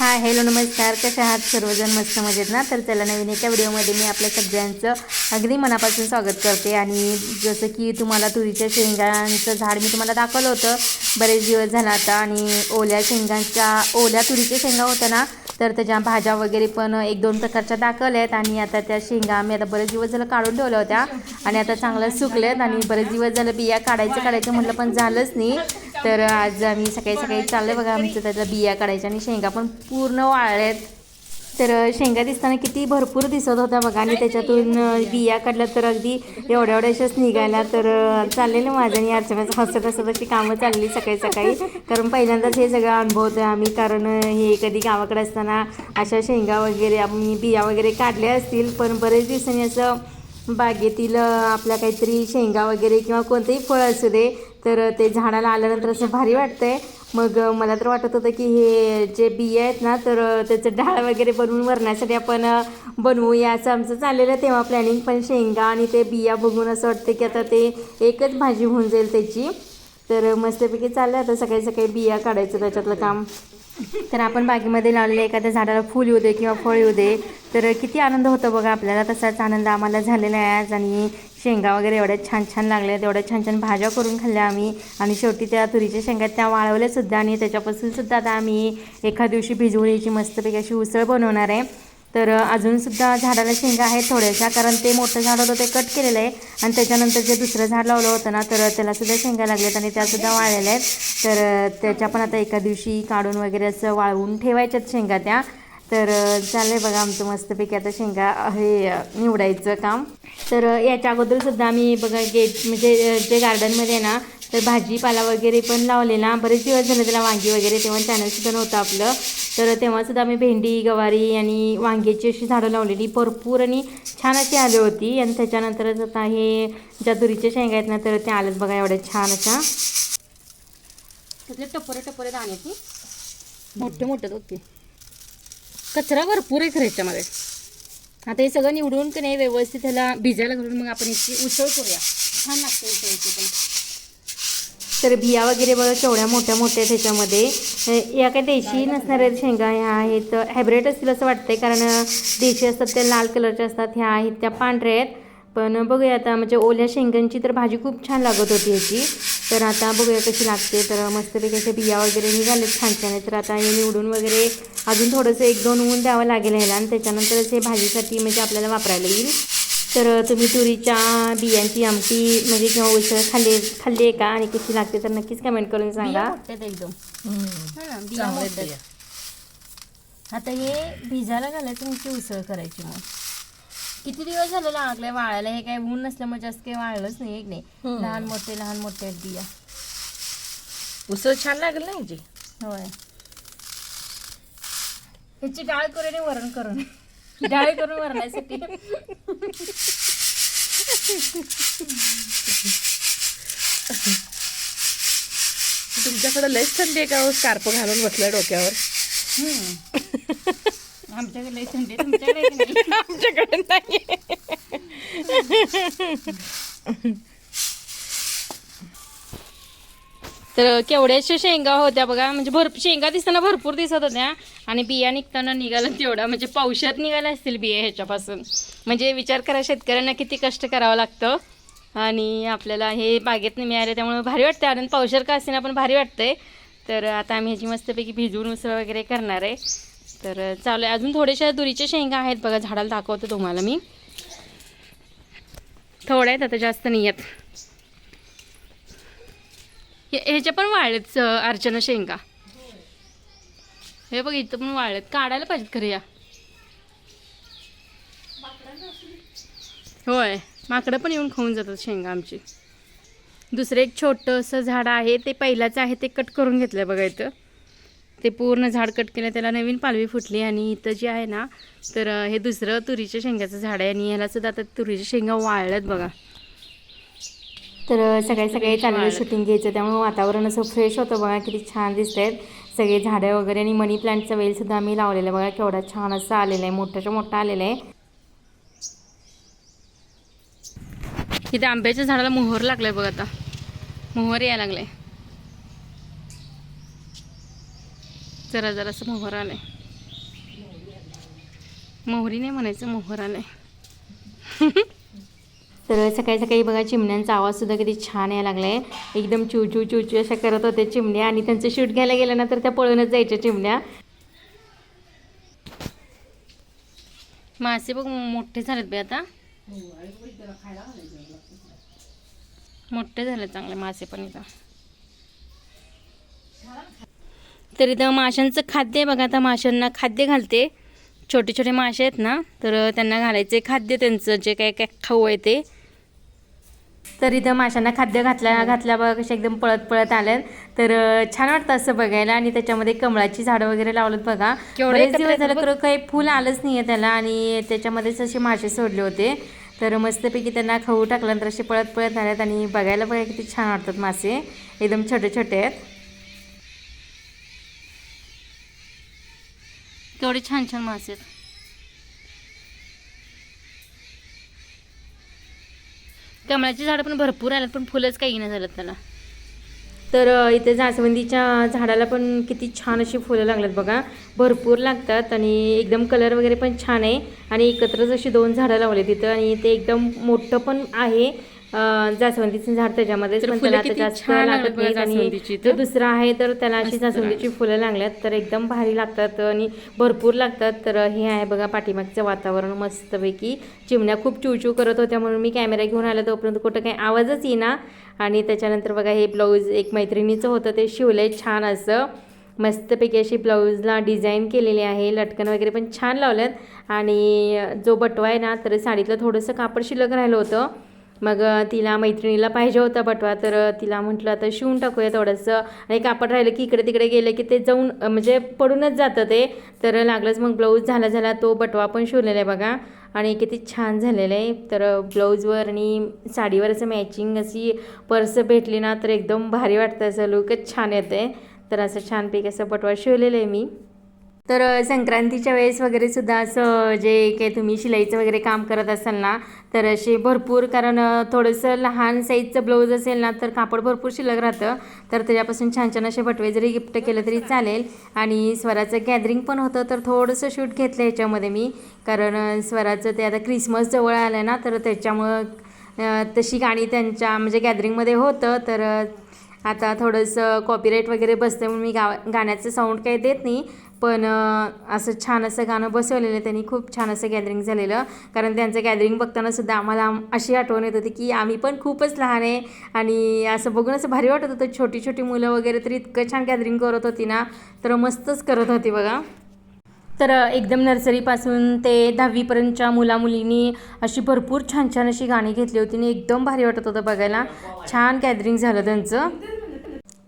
हा हॅलो नमस्कार. कसे आहात? सर्वजण मस्त मजेत ना? तर चला नवीन एका व्हिडिओमध्ये मी आपल्या सगळ्यांचं अगदी मनापासून स्वागत करते. आणि जसं की तुम्हाला तुरीच्या शेंगांचं झाड मी तुम्हाला दाखवलं होतं. बरेच दिवस झाला आता. आणि ओल्या शेंगांच्या ओल्या तुरीच्या शेंगा होत्या ना तर त्याच्या भाज्या वगैरे पण एक दोन प्रकारच्या दाखवल्या आहेत आणि आता त्या शेंगा आम्ही आता बरेच दिवस झालं काढून ठेवल्या होत्या. आणि आता चांगल्या सुकल्यात आणि बरेच दिवस झालं बिया काढायचं काढायचं म्हटलं पण झालंच नाही. तर आज आम्ही सकाळी सकाळी चाललं बघा आमचं त्याच्या बिया काढायच्या आणि शेंगा पण पूर्ण वाळल्यात. तर शेंगा दिसताना किती भरपूर दिसत होत्या बघा आणि त्याच्यातून बिया काढल्या तर अगदी एवढ्या एवढ्याशाच निघायला तर चाललेलं माझं आणि अर्चनाचं हसत हसत अशी कामं चालली सकाळी सकाळी. कारण पहिल्यांदाच हे सगळं अनुभवतोय आम्ही कारण हे कधी गावाकडे असताना अशा शेंगा वगैरे आम्ही बिया वगैरे काढल्या असतील पण बरेच दिवसांनी असं बागेतील आपल्या काहीतरी शेंगा वगैरे किंवा कोणतेही फळ असू दे तर ते झाडाला आल्यानंतर असं भारी वाटतंय. मग मला तर वाटत होतं की हे जे बिया आहेत ना तर त्याचं डाळ वगैरे बनवून वरण्यासाठी आपण बनवूया असं आमचं चाललेलं तेव्हा प्लॅनिंग पण शेंगा आणि ते बिया बघून असं वाटतं की आता ते एकच भाजी होऊन जाईल त्याची. तर मस्तपैकी चाललं आता सकाळी सकाळी बिया काढायचं त्याच्यातलं काम. तर आपण बागेमध्ये लावलेलं एखाद्या झाडाला फूल येऊ दे किंवा फळ येऊ दे. तर किती आनंद होतो बघा आपल्याला. तसाच आनंद आम्हाला झालेला आहे आज आणि शेंगा वगैरे एवढ्या छान छान लागल्या तेवढ्या छान छान भाज्या करून खाल्ल्या आम्ही. आणि शेवटी त्या तुरीच्या शेंगा त्या वाळवल्यासुद्धा आणि त्याच्यापासून सुद्धा आता आम्ही एका दिवशी भिजवून यायची मस्तपैकी अशी उसळ बनवणार आहे. तर अजूनसुद्धा झाडाला शेंगा आहेत थोड्याशा कारण ते मोठं झाड होतं ते कट केलेलं आहे. आणि त्याच्यानंतर जे दुसरं झाड लावलं होतं ना तर त्यालासुद्धा शेंगा लागल्यात आणि त्यासुद्धा वाळलेल्या आहेत. तर त्याच्या पण आता एका दिवशी काढून वगैरे असं वाळवून ठेवायच्यात शेंगा त्या. तर चाललंय बघा आमचं मस्तपैकी आता शेंगा हे निवडायचं काम. तर याच्या अगोदरसुद्धा आम्ही बघा गेट म्हणजे जे गार्डनमध्ये आहे ना तर भाजीपाला वगैरे पण लावलेला. बरेच दिवस झाले त्याला वांगी वगैरे तेव्हा चॅनलसुद्धा नव्हतं आपलं. तर तेव्हासुद्धा आम्ही भेंडी गवारी आणि वांग्याची अशी झाडं लावलेली. भरपूर आणि छान अशी आली होती. आणि त्याच्यानंतरच आता हे ज्या तुरीच्या शेंगा आहेत ना तर त्या आल्यात बघा एवढ्या छान अशा. टपोरे टपोरे दाणे ती मोठे मोठे होते कचरा भरपूर आहे खरं ह्याच्यामध्ये आता हे सगळं निवडून की नाही व्यवस्थित ह्याला भिजायला घालून मग आपण याची उसळ करूया. छान लागते उसळची पण. तर बिया वगैरे बघा केवढ्या मोठ्या मोठ्या आहेत त्याच्यामध्ये या काही देशी नसणाऱ्या शेंगा ह्या आहेत. हायब्रेड असतील असं वाटतंय कारण देशी असतात त्या लाल कलरच्या असतात ह्या आहेत त्या पांढऱ्या आहेत. पण बघूया आता म्हणजे ओल्या शेंगांची तर भाजी खूप छान लागत होती ह्याची तर आता बघूया कशी लागते. तर मस्तपैकी अशा बिया वगैरे निघालेत छान छान आहे तर आता हे निवडून वगैरे अजून थोडंसं एक दोन ऊन द्यावं लागेल ह्याला. आणि त्याच्यानंतरच हे भाजीसाठी म्हणजे आपल्याला वापरायला येईल. तर तुम्ही तुरीच्या बियांची आमटी म्हणजे किंवा उसळ खाल्ली खाल्ली आहे का? आणि कशी लागते तर नक्कीच कमेंट करून बिया सांगा. एकदम. हा. आता हे भिजायला घालायचं ह्याची उसळ करायची मग. किती दिवस झाले लागले वाळायला? हे काय ऊन नसल्यामुळे जास्त काही वाळलंच नाही एक नाही. लहान मोठे लहान मोठे बिया. उसळ छान लागेल ना ह्याची होय. ह्याची डाळ करून आणि वरण करून. डाळ करून वरण्यासाठी. तुमच्याकडे लयच थंडी आहे का हो? स्कार्प घालून बसलाय डोक्यावर. आमच्याकडे लई थंडी तुमच्याकडे की नाही? आमच्याकडे नाही. तर केवढ्याशा शेंगा होत्या बघा. म्हणजे भर शेंगा दिसताना भरपूर दिसत होत्या. आणि बिया निघताना निघाला तेवढा. म्हणजे पावसात निघाल्या असतील बिया ह्याच्यापासून. म्हणजे विचार करा शेतकऱ्यांना किती कष्ट करावं लागतं. आणि आपल्याला हे बागेतनं मिळाले त्यामुळे भारी वाटतं आणि पावसार का असेना पण भारी वाटतंय. तर आता आम्ही ह्याची मस्तपैकी भिजवून उसळ वगैरे करणार आहे. तर चालू आहे. अजून थोड्याशा दुरीच्या शेंगा आहेत. बघा झाडाला दाखवतो तुम्हाला मी. थोड्या आहेत आता जास्त नाही आहेत. ह्याच्या पण वाळलेत अर्चना शेंगा. हे बघ इथं पण वाळलेत. काढायला पाहिजेत खरं या. होय. माकडं पण येऊन खाऊन जातात शेंगा आमची. दुसरं एक छोटंसं झाड आहे. ते पहिलाचं आहे. ते कट करून घेतलं बघा इथं. ते पूर्ण झाड कट केलं त्याला नवीन पालवी फुटली आणि इथं जे आहे ना तर हे दुसरं तुरीच्या शेंगाचं झाड आहे आणि ह्याला सुद्धा आता तुरीच्या शेंगा वाळल्यात बघा. तर सकाळी सकाळी चाललेलं शूटिंग घ्यायचं त्यामुळे वातावरण असं फ्रेश होतं बघा किती छान दिसत आहेत सगळे झाडं वगैरे आणि मनी प्लांटचा वेलसुद्धा आम्ही लावलेला आहे बघा केवढा छान असं आलेलं आहे मोठ्याच्या मोठा आलेला आहे. इथे आंब्याच्या झाडाला मोहर लागलाय बघ आता. मोहर यायला लागलाय. जरा जरासं मोहर आलंय. मोहरी नाही म्हणायचं मोहर आलाय. तर सकाळी सकाळी बघा चिमण्यांचा आवाज सुद्धा किती छान यायला लागलाय. एकदम चिव चिव चिव चिव अशा करत होत्या चिमण्या आणि त्यांचं शूट घ्यायला गेलं ना तर त्या पळूनच जायच्या चिमण्या. मासे बघ मोठे झालेत बे आता. मोठे झाले चांगले मासे पण इथं. तर इथं माशांचं खाद्य आहे बघा आता माशांना खाद्य घालते. छोटे छोटे मासे आहेत ना तर त्यांना घालायचे खाद्य त्यांचं जे काय काय खाऊ आहे ते. तर इथं माशांना खाद्य घातल्या घातल्या बघा कशा एकदम पळत पळत आल्यात तर छान वाटतं असं बघायला आणि त्याच्यामध्ये कमळाची झाडं वगैरे लावलेत बघा. बरेच दिवस झालं तर काही फुल आलंच नाहीये त्याला आणि त्याच्यामध्येच असे मासे सोडले होते. तर मस्तपैकी त्यांना खाऊ टाकल्यानंतर असे पळत पळत आल्यात आणि बघायला बघा किती छान वाटतात मासे. एकदम छोटे छोटे आहेत. केवढे छान छान मासे आहेत कमळाची झाडं पण भरपूर आल्यात पण फुलंच काही नाही झालं त्याला. तर इथे जास्वंदीच्या झाडाला पण किती छान अशी फुलं लागतात बघा. भरपूर लागतात आणि एकदम कलर वगैरे पण छान आहे. आणि एकत्रच अशी दोन झाडं लावले तिथं आणि ते एकदम मोठं पण आहे. जास्वंदीचं झाड त्याच्यामध्ये तर पण त्याला आता जास्त लागत आणि जो. दुसरा आहे तर त्याला अशी जास्वंदीची फुलं लागल्यात तर एकदम भारी लागतात आणि भरपूर लागतात. तर हे आहे बघा पाठीमागचं वातावरण मस्तपैकी. चिमण्या खूप चिवचिव करत होत्या म्हणून मी कॅमेरा घेऊन आला तोपर्यंत कुठं काही आवाजच येईना. आणि त्याच्यानंतर बघा हे ब्लाऊज एक मैत्रिणीचं होतं ते शिवलंय छान असं. मस्तपैकी अशी ब्लाऊजला डिझाईन केलेली आहे लटकन वगैरे पण छान लावल्यात. आणि जो बटवा आहे ना तर साडीतलं थोडंसं कापड शिल्लक राहिलं होतं. मग तिला मैत्रिणीला पाहिजे होता बटवा तर तिला म्हटलं आता शिवून टाकूया थोडंसं. आणि कापड राहिलं की इकडे तिकडे गेलं की ते जाऊन म्हणजे पडूनच जातं ते. तर लागलंच मग ब्लाऊज. झाला झाला तो बटवा पण शिवलेला आहे बघा. आणि किती छान झालेलं आहे. तर ब्लाऊजवर आणि साडीवर असं मॅचिंग अशी पर्स भेटली ना तर एकदम भारी वाटतं. असं लुकच छान येते. तर असं छानपैकी असं बटवा शिवलेलं आहे मी. तर संक्रांतीच्या वेळेस वगैरे सुद्धा असं जे काही तुम्ही शिलाईचं वगैरे काम करत असाल ना तर असे भरपूर कारण थोडंसं लहान साईजचं ब्लाऊज असेल ना तर कापड भरपूर शिल्लक राहतं. तर त्याच्यापासून छान छान असे बटवे जरी गिफ्ट केलं तरी चालेल. आणि स्वराचं गॅदरिंग पण होतं तर थोडंसं शूट घेतलं ह्याच्यामध्ये मी. कारण स्वराचं ते आता क्रिसमस जवळ आलं ना तर त्याच्यामुळं तशी गाणी त्यांच्या म्हणजे गॅदरिंगमध्ये होतं. तर आता थोडंसं कॉपीराईट वगैरे बसतं म्हणून मी गा गाण्याचं साऊंड काही देत नाही पण असं छान असं गाणं बसवलेलं त्यांनी खूप छान असं गॅदरिंग झालेलं. कारण त्यांचं गॅदरिंग बघतानासुद्धा आम्हाला अशी आठवण येत होती की आम्ही पण खूपच लहान आहे. आणि असं बघून असं भारी वाटत होतं. छोटी छोटी मुलं वगैरे तर इतकं छान गॅदरिंग करत होती ना तर मस्तच करत होती बघा. तर एकदम नर्सरीपासून ते दहावीपर्यंतच्या मुलामुलींनी अशी भरपूर छान छान अशी गाणी घेतली होती आणि एकदम भारी वाटत होतं बघायला. छान गॅदरिंग झालं त्यांचं.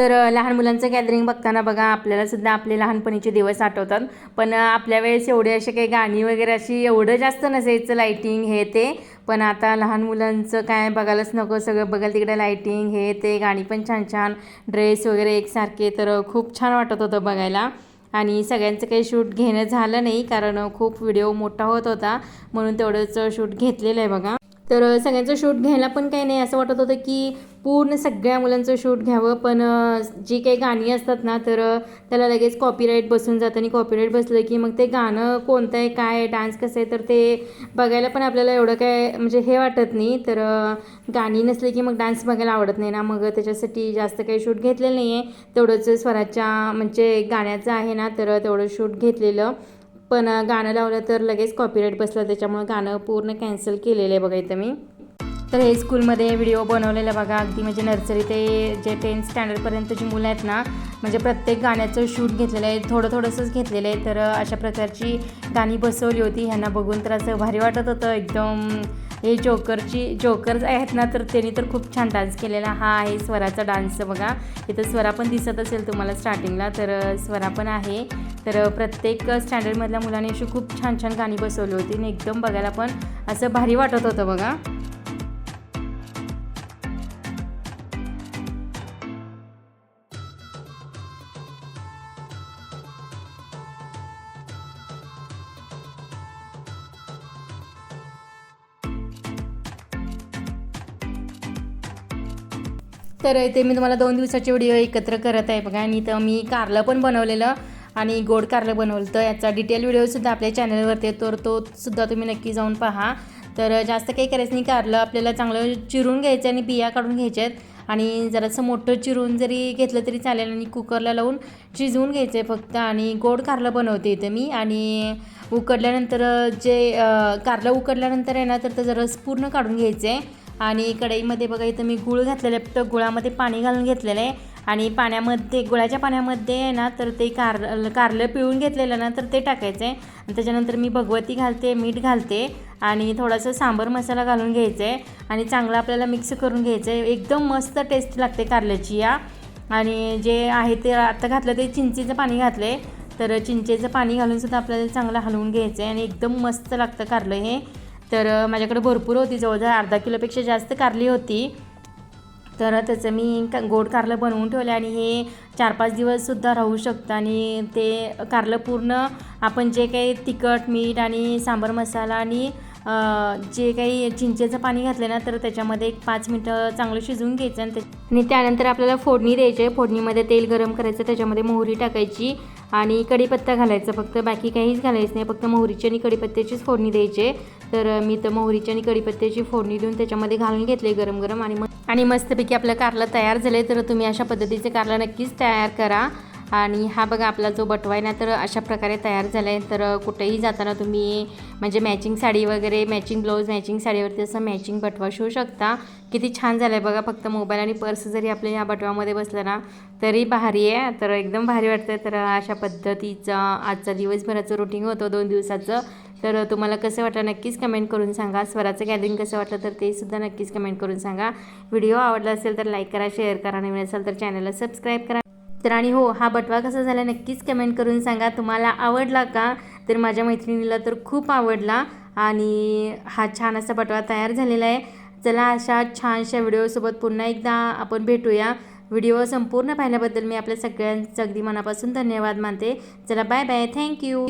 तर लहान मुलांचं गॅदरिंग बघताना बघा आपल्याला सुद्धा आपले लहानपणीचे दिवस आठवतात. पण आपल्या वेळेस एवढे असे काही गाणी वगैरे अशी एवढं जास्त नसायचं लाईटिंग हे ते. पण आता लहान मुलांचं काय बघायलाच नको सगळं बघायला तिकडे लाईटिंग हे ते. गाणी पण छान छान. ड्रेस वगैरे एकसारखे तर खूप छान वाटत होतं बघायला. आणि सगळ्यांचं काही शूट घेणं झालं नाही कारण खूप व्हिडिओ मोठा होत होता. म्हणून तेवढंच शूट घेतलेलं आहे बघा. तर सगळ्यांचं शूट घ्यायला पण काही नाही. असं वाटत होतं की पूर्ण सगळ्या मुलांचं शूट घ्यावं पण जी काही गाणी असतात ना तर त्याला लगेच कॉपीराईट बसून जातं आणि कॉपीराईट बसलं की मग ते गाणं कोणतं आहे काय आहे डान्स कसं आहे तर ते बघायला पण आपल्याला एवढं काय म्हणजे हे वाटत नाही. तर गाणी नसली की मग डान्स बघायला आवडत नाही ना. मग त्याच्यासाठी जास्त काही शूट घेतलेलं नाही आहे तेवढंच स्वराच्या म्हणजे गाण्याचं आहे ना तर तेवढं शूट घेतलेलं. पण गाणं लावलं तर लगेच कॉपीराईट बसलं. त्याच्यामुळे गाणं पूर्ण कॅन्सल केलेलं आहे बघा इथं मी. तर हे स्कूलमध्ये व्हिडिओ बनवलेला बघा. अगदी म्हणजे नर्सरी ते जे टेन्थ स्टँडर्डपर्यंतची मुलं आहेत ना म्हणजे प्रत्येक गाण्याचं शूट घेतलेलं आहे. थोडं थोडंसंच घेतलेलं आहे. तर अशा प्रकारची गाणी बसवली होती ह्यांना बघून. तर असं भारी वाटत होतं. एकदम हे जोकरची जोकर्स आहेत ना तर त्यांनी तर खूप छान डान्स केलेला. हा आहे स्वराचा डान्स बघा. इथं स्वरा पण दिसत असेल तुम्हाला स्टार्टिंगला तर स्वरा पण आहे. तर प्रत्येक स्टँडर्डमधल्या मुलांनी अशी खूप छान छान गाणी बसवली होती. आणि एकदम बघायला पण असं भारी वाटत होतं बघा. तर इथे मी तुम्हाला दोन दिवसाचे व्हिडिओ एकत्र करत आहे बघा. आणि इथं मी कारलं पण बनवलेलं आणि गोड कारलं बनवलं तर याचा डिटेल व्हिडिओसुद्धा आपल्या चॅनलवरती तर तो सुद्धा तुम्ही नक्की जाऊन पहा. तर जास्त काही करायचं नाही. कारलं आपल्याला चांगलं चिरून घ्यायचं आणि बिया काढून घ्यायच्यात आणि जरासं मोठं चिरून जरी घेतलं तरी चालेल आणि कुकरला लावून शिजवून घ्यायचं आहे फक्त. आणि गोड कारलं बनवते इथं मी. आणि उकडल्यानंतर जे कारलं उकडल्यानंतर आहे ना तर त्याचा रस पूर्ण काढून घ्यायचं आहे आणि कढईमध्ये बघा इथं मी गुळ घातलेलं आहे. तर गुळामध्ये पाणी घालून घेतलेलं आहे. आणि पाण्यामध्ये गुळाच्या पाण्यामध्ये आहे ना तर ते कार कारलं पिळून घेतलेलं ना तर ते टाकायचं आहे. आणि त्याच्यानंतर मी भगवती घालते मीठ घालते. आणि थोडासा सांबर मसाला घालून घ्यायचा आहे. आणि चांगलं आपल्याला मिक्स करून घ्यायचं आहे. एकदम मस्त टेस्ट लागते कारल्याची या. आणि जे आहे ते आता घातलं ते चिंचेचं पाणी घातलं आहे तर चिंचेचं पाणी घालूनसुद्धा आपल्याला चांगलं हलवून घ्यायचं आहे. आणि एकदम मस्त लागतं कारलं हे. तर माझ्याकडे भरपूर होती. जवळजवळ अर्धा किलोपेक्षा जास्त कारली होती. तर त्याचं मी का गोड कारलं बनवून ठेवलं आणि हे चार पाच दिवससुद्धा राहू शकतं. आणि ते कारलं पूर्ण आपण जे काही तिखट मीठ आणि सांबर मसाला आणि जे काही चिंचेचं पाणी घातलं ना तर त्याच्यामध्ये एक पाच मिनटं चांगलं शिजवून घ्यायचं आणि आणि त्यानंतर आपल्याला फोडणी द्यायची आहे. फोडणीमध्ये तेल गरम करायचं त्याच्यामध्ये मोहरी टाकायची आणि कढीपत्ता घालायचं. फक्त बाकी काहीच घालायचं नाही. फक्त मोहरीची आणि कढीपत्त्याचीच फोडणी द्यायची आहे. तर मी तर मोहरीची आणि कढीपत्त्याची फोडणी देऊन त्याच्यामध्ये घालून घेतले गरम गरम आणि मग आणि मस्तपैकी आपलं कारलं तयार झालं आहे तर तुम्ही अशा पद्धतीचे कारलं नक्कीच तयार करा. आणि हा बघा आपला जो बटवा आहे ना तर अशा प्रकारे तयार झाला आहे तर कुठेही जाताना तुम्ही म्हणजे मॅचिंग साडी वगैरे मॅचिंग ब्लाऊज मॅचिंग साडीवरती असं मॅचिंग बटवा शिवू शकता. किती छान झालं आहे बघा फक्त मोबाईल आणि पर्स जरी आपल्या या बटवामध्ये बसलं ना तरी भारी आहे. तर एकदम भारी वाटतं तर अशा पद्धतीचा आजचा दिवसभराचं रुटीन होतं दोन दिवसाचं. तर तुम्हाला कसं वाटलं नक्कीच कमेंट करून सांगा. स्वराचं गॅदरिंग कसं वाटलं तर ते सुद्धा नक्कीच कमेंट करून सांगा. व्हिडिओ आवडला असेल तर लाईक करा शेअर करा नवीन असेल तर चॅनलला सबस्क्राईब करा. तर आणि हो हा बटवा कसा झाला नक्कीच कमेंट करून सांगा. तुम्हाला आवडला का? तर माझ्या मैत्रिणीला तर खूप आवडला आणि हा छान असा बटवा तयार झालेला आहे. चला अशा छानशा व्हिडिओसोबत पुन्हा एकदा आपण भेटूया. व्हिडिओ संपूर्ण पाहिल्याबद्दल मी आपल्या सगळ्यांचं अगदी मनापासून धन्यवाद मानते. चला बाय बाय थँक्यू